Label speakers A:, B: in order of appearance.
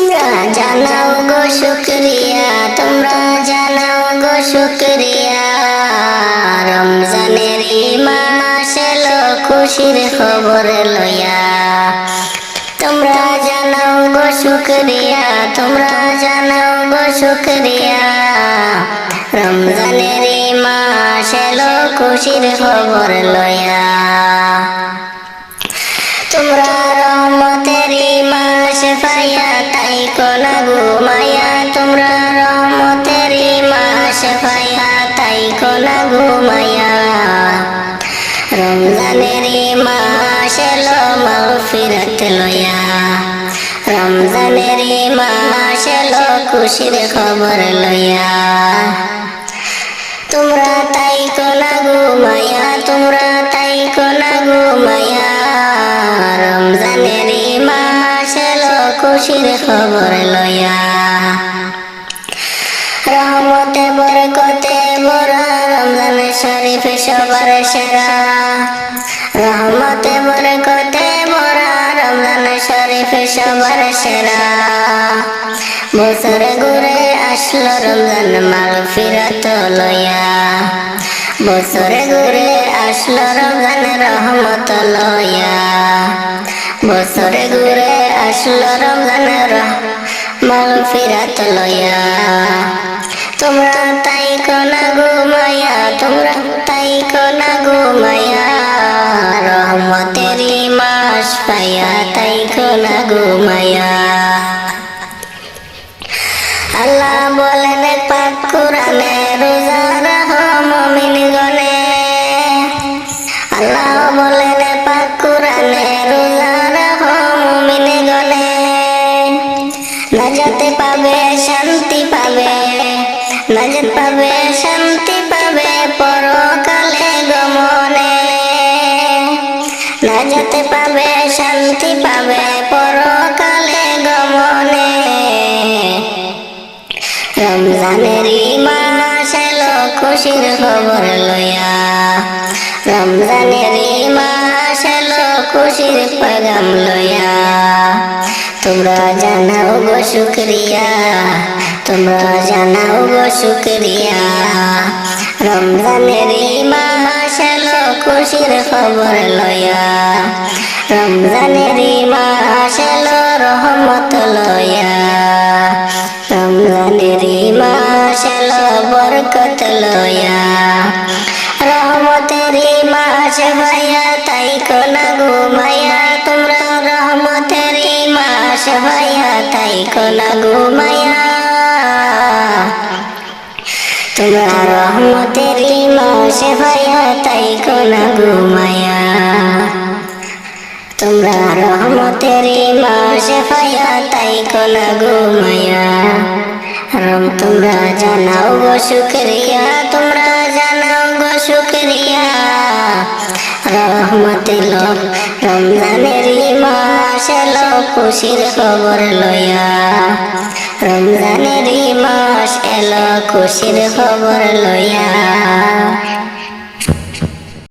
A: তোমরা জানাও গো শুক্রিয়া, তোমরা জানাও গো শুক্রিয়া। রমজানের মাস এলো খুশির খবর লইয়া। তোমরা জানাও গো শুক্রিয়া, তোমরা জানাও গো শুক্রিয়া। রমজানের মাস খুশির খবর লইয়া। তোমরা রহমতের মাস পাইয়া কোনা ঘুমাইয়া তোমরা রহমতের মাস পাইয়া তাই কোনা ঘুমাইয়া রমজানের মাস এলো, মাগফিরাত লইয়া। রমজানের মাস এলো, খুশির খবর লইয়া। তোমরা তাই কোনা ঘুমাইয়া তোমরা তাই কোনা ঘুমাইয়া রমজানের খুশির খবর লইয়া। রহমতে বরকতে বরা রমজান শরীফ সবার সেরা। রহমতে বরকতে বরা রমজান শরীফ সবার সেরা। বছর ঘুরে আসলো রমজান মাল ফিরত লইয়া। বছর ঘুরে আসলো রমজান রহমত লইয়া। বছর ঘুরে আসলো রমজান মাল ফিরাত লইয়া। তোমরা তাই কোনা ঘুমাইয়া তোমরা তাই কোনা ঘুমাইয়া রহমতের মাস পাইয়া তাই কোনা ঘুমাইয়া আল্লাহ বলেন পাক কোরআনে পাবে। নাজাত পাবে, শান্তি পাবে, পরকালে গমনে। নাজাতে পাবে, শান্তি পাবে, পরকালে গমনে। রমজানের মাস এলো, খুশির খবর লইয়া। রমজানের মাস এলো, খুশির পেগাম লইয়া। তোমরা জানাও গো শুক্রিয়া। তোমরা জানাও গো শুক্রিয়া। রমজানের খুশির খবর লইয়া। রমজানের রহমত লইয়া। রমজানের বরকত লইয়া। রহমতের মাস ভাইয়া, তাই কোনা ঘুমাইয়া তোমরা রহমতের মাস ভাইয়া, তাই কোনা ঘুমাইয়া তোমরা রহমতের মাস ভাইয়া তাই কোনা ঘুমাইয়া তোমরা রহমতের মাস ভাইয়া তাই কোনা ঘুমাইয়া রম তোমরা জানাও গো শুক্রিয়া, তোমরা জানাও গো শুক্রিয়া। রহমত লো রমজানের মাস এলো খুশির খবর লইয়া। রমজানের এলো খুশির খবর লইয়া